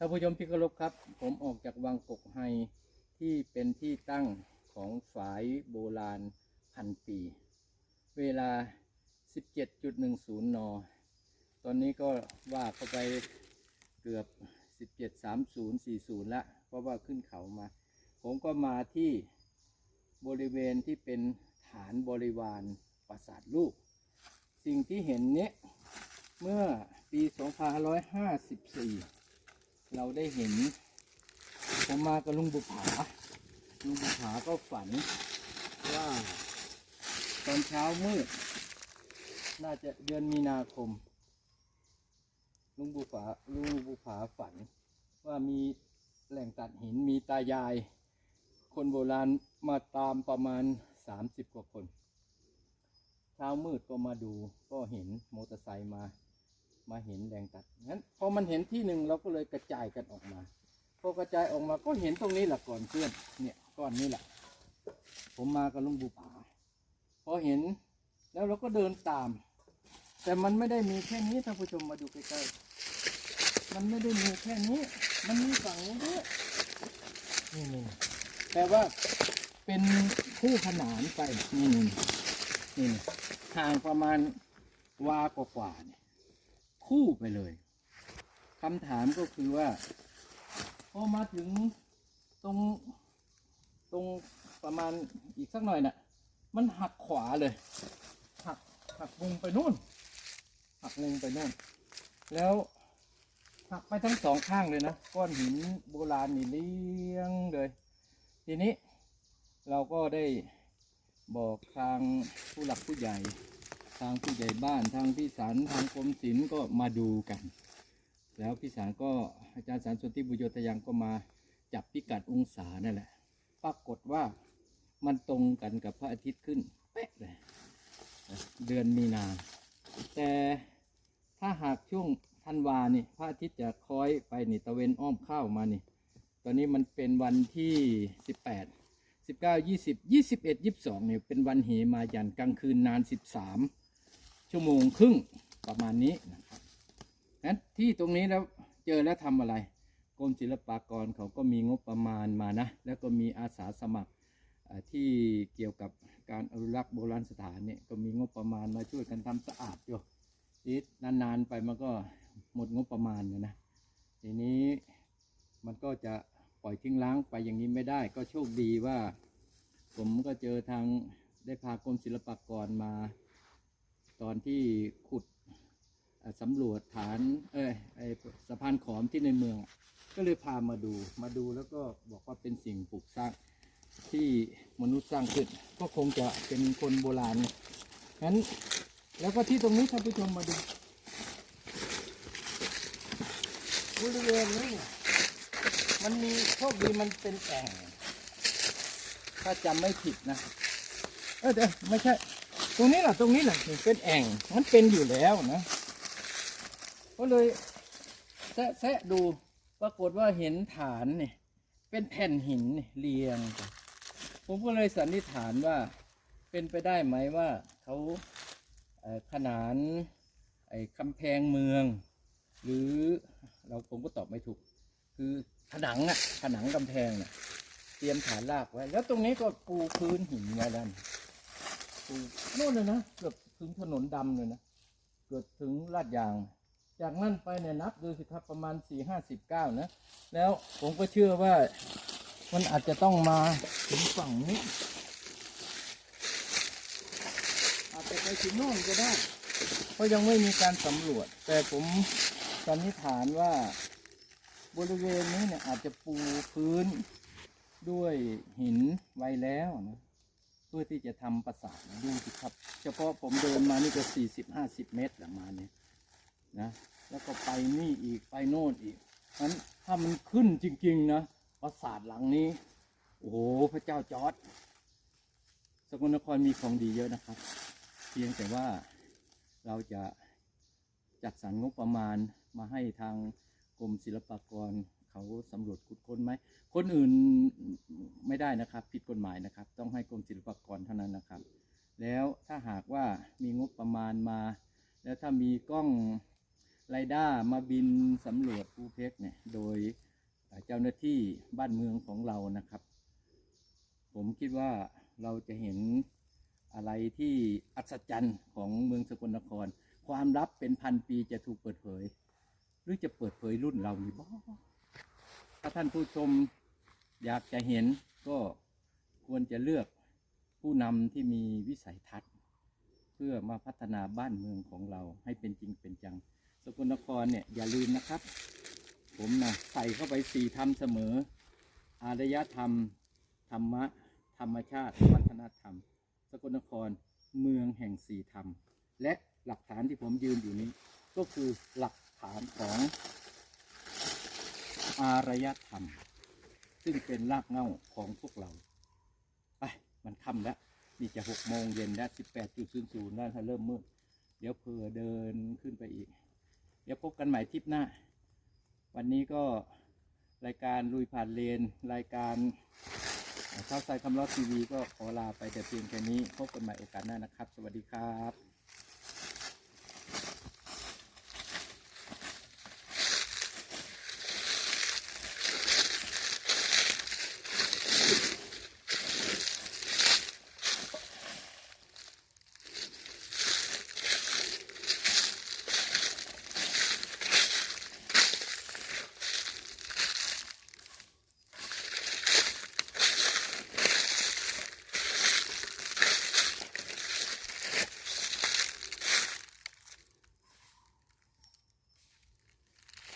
ท่านผู้ชมที่เคารพครับ ผมออกจากวังกกไฮที่เป็นที่ตั้งของฝายโบราณพันปี เวลา 17.10 น ตอนนี้ก็ว่าเข้าไปเกือบ 17.30-40 ละ เพราะว่าขึ้นเขามา ผมก็มาที่บริเวณที่เป็นฐานบริวารปราสาทลูก สิ่งที่เห็นเนี้ยเมื่อปี 2554 เราได้เห็น ผมมากับลุงบุผาลุงบุผาก็ฝันว่า ตอนเช้ามืด น่าจะเดือนมีนาคม ลุงบุผาลุงบุผาฝัน ว่ามีแหล่งตัดหินมีตายาย คนโบราณมาตามประมาณ30กว่าคน เช้ามืดก็มาดูก็เห็นมอเตอร์ไซค์มา มาเห็นแรงตัดงั้นพอมันเห็นที่หนึ่งเราก็เลยกระจายกันออกมา พอกระจายออกมาก็เห็นตรงนี้แหละก่อนเพื่อนเนี่ยก้อนนี้แหละ ผมมากับลุงบูผาพอเห็นแล้วเราก็เดินตาม แต่มันไม่ได้มีแค่นี้ท่านผู้ชมมาดูใกล้ๆมันไม่ได้มีแค่นี้ มันมีฝั่งนี้ด้วยนี่นี่แต่ว่าเป็นคู่ขนานไปนี่นี่นี่ห่างประมาณวากว่าๆเนี่ย คู่ไปเลยคำถามก็คือว่าพอมาถึงตรงตรงประมาณอีกสักหน่อยน่ะ มันหักขวาเลย หักหักมุมไปนู่น หักมุมไปนู่น แล้วหักไปทั้งสองข้างเลยนะ ก้อนหินโบราณนี่เลี้ยงเลย ทีนี้เราก็ได้บอกทางผู้หลักผู้ใหญ่ ทางผู้ใหญ่บ้านทางพี่สารทางกรมศิลป์ก็มาดูกัน แล้วพี่สารก็อาจารย์สารสนธิบุญโยตยังก็มาจับพิกัดองศานั่นแหละ ปรากฏว่ามันตรงกันกับพระอาทิตย์ขึ้นเป๊ะเลยเดือนมีนา แต่ถ้าหากช่วงธันวานี่พระอาทิตย์จะคล้อยไปนี่ตะเวนอ้อมเข้ามานี่ ตอนนี้มันเป็นวันที่ 18 19 20 21 22เนี่ยเป็นวันเหมายันกลางคืนนาน 13 ชั่วโมงครึ่งประมาณนี้นะครับนั้นที่ตรงนี้แล้วเจอแล้วทำอะไรกรมศิลปากรเขาก็มีงบประมาณมานะ แล้วก็มีอาสาสมัครที่เกี่ยวกับการอนุรักษ์โบราณสถานเนี่ยก็มีงบประมาณมาช่วยกันทำสะอาดอยู่ทีนานๆไปมันก็หมดงบประมาณนะนะทีนี้มันก็จะปล่อยทิ้งล้างไปอย่างนี้ไม่ได้ ก็โชคดีว่า ผมก็เจอทางได้พากรมศิลปากรมา ตอนที่ขุดสำรวจฐาน เอ้ยไอสะพานขอมที่ในเมือง ก็เลยพามาดูมาดูแล้วก็บอกว่าเป็นสิ่งปลูกสร้างที่มนุษย์สร้างขึ้นก็คงจะเป็นคนโบราณงั้น แล้วก็ที่ตรงนี้ท่านผู้ชมมาดูบริเวณนี่มันมีโชคดีมันเป็นแอ่ง ถ้าจำไม่ผิดนะ เออเดี๋ยวไม่ใช่ ตรงนี้แหละตรงนี้แหละเป็นแอ่งมันเป็นอยู่แล้วนะก็เลยแซะแซะดูปรากฏว่าเห็นฐานเนี่ยเป็นแผ่นหินเรียง ผมก็เลยสันนิษฐานว่าเป็นไปได้ไหมว่าเขาขนานไอ้กำแพงเมือง หรือเราผมก็ตอบไม่ถูก คือผนังอะผนังกำแพงน่ะเตรียมฐานรากไว้ แล้วตรงนี้ก็ปูพื้นหินไว้แล้ว โน่นเลยนะเกือบถึงถนนดำเลยนะเกือบถึงลาดยาง จากนั้นไปเนี่ยนับดูสิครับประมาณสี่ห้าสิบเก้านะ แล้วผมก็เชื่อว่ามันอาจจะต้องมาถึงฝั่งนี้ อาจจะไปถึงโน่นก็ได้ เพราะยังไม่มีการสำรวจ แต่ผมสันนิษฐานว่าบริเวณนี้เนี่ยอาจจะปูพื้นด้วยหินไว้แล้วนะ เพื่อที่จะทำปราสาทดูสิครับ เฉพาะผมเดินมานี่ก็สี่สิบห้าสิบเมตรละมาเนี่นะแล้วก็ไปนี่อีกไปโน่นอีกนั้นถ้ามันขึ้นจริง ๆ นะปราสาทหลังนี้ โอ้โหพระเจ้าจอร์ดสกลนครมีของดีเยอะนะครับ เพียงแต่ว่าเราจะจัดสรรงบประมาณมาให้ทางกรมศิลปากร เขาสำรวจขุดค้นไหมคนอื่นไม่ได้นะครับ ผิดกฎหมายนะครับ ต้องให้กรมศิลปากรเท่านั้นนะครับ แล้วถ้าหากว่ามีงบประมาณมา แล้วถ้ามีกล้องไรด้ามาบินสำรวจภูเพกเนี่ยโดยเจ้าหน้าที่บ้านเมืองของเรานะครับ ผมคิดว่าเราจะเห็นอะไรที่อัศจรรย์ของเมืองสกลนคร ความลับเป็นพันปีจะถูกเปิดเผย หรือจะเปิดเผยรุ่นเราหรือบ่ถ้าท่านผู้ชมอยากจะเห็นก็ควรจะเลือกผู้นำที่มีวิสัยทัศน์ เพื่อมาพัฒนาบ้านเมืองของเราให้เป็นจริงเป็นจัง สกลนครเนี่ยอย่าลืมนะครับ ผมนะใส่เข้าไปสี่ธรรมเสมอ อารยธรรม ธรรมะ ธรรมชาติ วัฒนธรรม สกลนครเมืองแห่งสี่ธรรม และหลักฐานที่ผมยืนอยู่นี้ ก็คือหลักฐานของ อารยธรรม ซึ่งเป็นรากเหง้าของพวกเรา ไป มันค่ำแล้วนี่จะหกโมงเย็นแล้วสิบแปดจุดศูนย์ศูนย์แล้วถ้าเริ่มมืด เดี๋ยวเพอเดินขึ้นไปอีก เดี๋ยวพบกันใหม่ทริปหน้า วันนี้ก็รายการลุยผ่านเลน รายการข้าวใส่คำล้อทีวีก็ขอลาไปแต่เพียงแค่นี้ พบกันใหม่โอกาสหน้านะครับ สวัสดีครับ